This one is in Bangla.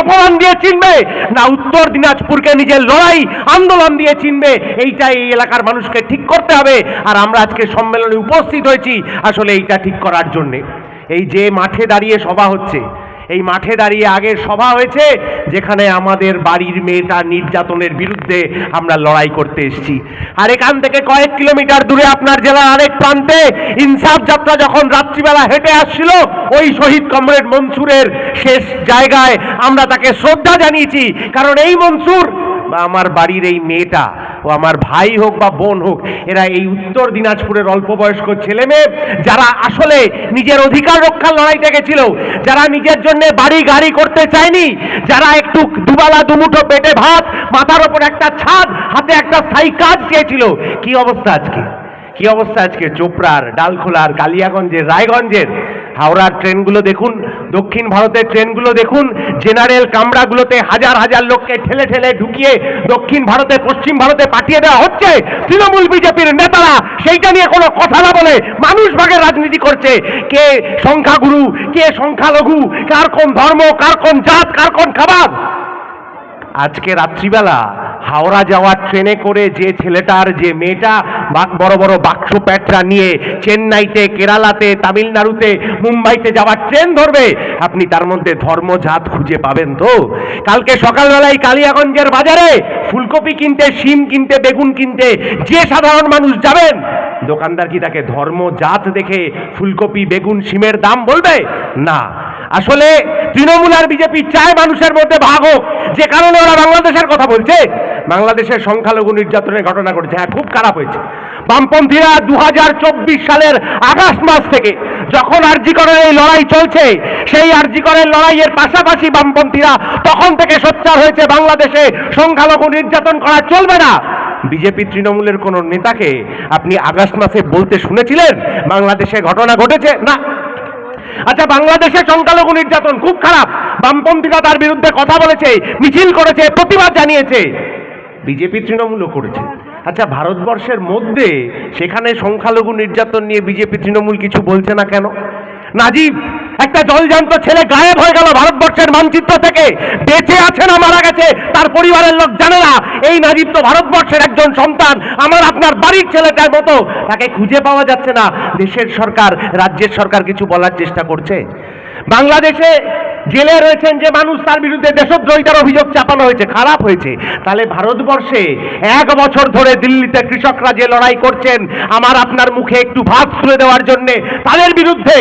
অপমান দিয়ে চিনবে, না উত্তর দিনাজপুরকে নিজের লড়াই, আন্দোলন দিয়ে চিনবে। এইটাই এই এলাকার মানুষকে ঠিক করতে হবে। আর আমরা আজকে সম্মেলনে উপস্থিত হয়েছি, আসলে এইটা ঠিক করার জন্যে। এই যে মাঠে দাঁড়িয়ে সভা হচ্ছে এই মাঠে দাঁড়িয়ে আগে সভা হয়েছে, যেখানে আমাদের বাড়ির মেয়েটা নির্যাতনের বিরুদ্ধে আমরা লড়াই করতে এসেছি। আর এখান থেকে কয়েক কিলোমিটার দূরে আপনার জেলার আরেক প্রান্তে ইনসাফ যাত্রা যখন রাত্রিবেলা হেঁটে আসছিল, ওই শহীদ কমরেড মনসুরের শেষ জায়গায় আমরা তাকে শ্রদ্ধা জানিয়েছি। কারণ এই মনসুর বা আমার বাড়ির এই মেয়েটা ও আমার ভাই হোক বা বোন হোক, এরা এই উত্তর দিনাজপুরের অল্প বয়স্ক ছেলে মেয়ে যারা আসলে নিজের অধিকার রক্ষার লড়াইতে গেছিল, যারা নিজের জন্য বাড়ি গাড়ি করতে চায়নি, যারা একটু দুবেলা দুমুঠো পেটে ভাত, মাথার ওপর একটা ছাদ, হাতে একটা স্থায়ী কাজ চেয়েছিল, কি অবস্থা আজকে? কি অবস্থা আজকে? চোপড়ার, ডালখোলার, কালিয়াগঞ্জের, রায়গঞ্জের? হাওড়ার ট্রেনগুলো দেখুন, দক্ষিণ ভারতের ট্রেনগুলো দেখুন, জেনারেল কামরাগুলোতে হাজার হাজার লোককে ঠেলে ঠেলে ঢুকিয়ে দক্ষিণ ভারতে, পশ্চিম ভারতে পাঠিয়ে দেওয়া হচ্ছে। তৃণমূল বিজেপির নেতারা সেইটা নিয়ে কোনো কথা না বলে মানুষ ভাগের রাজনীতি করছে। কে সংখ্যাগুরু, কে সংখ্যালঘু, কার কোন ধর্ম, কার কোন জাত, কার কোন খাবার? আজকে রাত্রিবেলা হাওড়া যাওয়ার ট্রেনে করে যে ছেলেটার, যে মেয়েটা বড় বড় বাক্স প্যাটরা নিয়ে চেন্নাইতে, কেরালাতে, তামিলনাড়ুতে, মুম্বাইতে যাওয়ার ট্রেন ধরবে। আপনি তার মধ্যে ধর্মজাত খুঁজে পাবেন তো। কালকে সকালবেলায় কালিয়াগঞ্জের বাজারে ফুলকপি কিনতে, শিম কিনতে, বেগুন কিনতে যে সাধারণ মানুষ যাবেন, দোকানদার কি তাকে ধর্ম জাত দেখে ফুলকপি, বেগুন, শিমের দাম বলবে? না। আসলে তৃণমূল আর বিজেপি চায় মানুষের মধ্যে ভাগ হোক, যে কারণে ওরা বাংলাদেশের কথা বলছে। বাংলাদেশের সংখ্যালঘু নির্যাতনের ঘটনা ঘটেছে। হ্যাঁ খুব খারাপ হয়েছে। বামপন্থীরা দুহাজার চব্বিশ সালের আগস্ট মাস থেকে যখন আরজিকরের এই লড়াই চলছে, সেই আরজিকরের লড়াইয়ের পাশাপাশি বামপন্থীরা তখন থেকে সোচ্চার হয়েছে, বাংলাদেশে সংখ্যালঘু নির্যাতন করা চলবে না। বিজেপি তৃণমূলের কোন নেতাকে আপনি আগস্ট মাসে বলতে শুনেছিলেন? বাংলাদেশে ঘটনা ঘটেছে? না। আচ্ছা বাংলাদেশে সংখ্যালঘু নির্যাতন খুব খারাপ। বামপন্থীরা তার বিরুদ্ধে কথা বলেছে, মিছিল করেছে, প্রতিবাদ জানিয়েছে। বিজেপি তৃণমূলও করেছে। আচ্ছা ভারতবর্ষের মধ্যে সেখানে সংখ্যালঘু নির্যাতন নিয়ে বিজেপি তৃণমূল কিছু বলছে না কেন? নাজিব, একটা জলজান্ত ছেলে গায়েব হয়ে গেল ভারতবর্ষের মানচিত্র থেকে। বেঁচে আছে না, মারা গেছে, তার পরিবারের লোক জানে না। এই নাজিব তো ভারতবর্ষের একজন সন্তান, আমার আপনার বাড়ির ছেলেটার মতো। তাকে খুঁজে পাওয়া যাচ্ছে না। দেশের সরকার, রাজ্যের সরকার কিছু বলার চেষ্টা করছে। বাংলাদেশে জেলে রয়েছেন যে মানুষ, তার বিরুদ্ধে দেশদ্রোহিতার অভিযোগ চাপানো হয়েছে, খারাপ হয়েছে। তাহলে ভারতবর্ষে এক বছর ধরে দিল্লিতে কৃষকরা যে লড়াই করছেন, আমার আপনার মুখে একটু ভাত তুলে দেওয়ার জন্যে, তাদের বিরুদ্ধে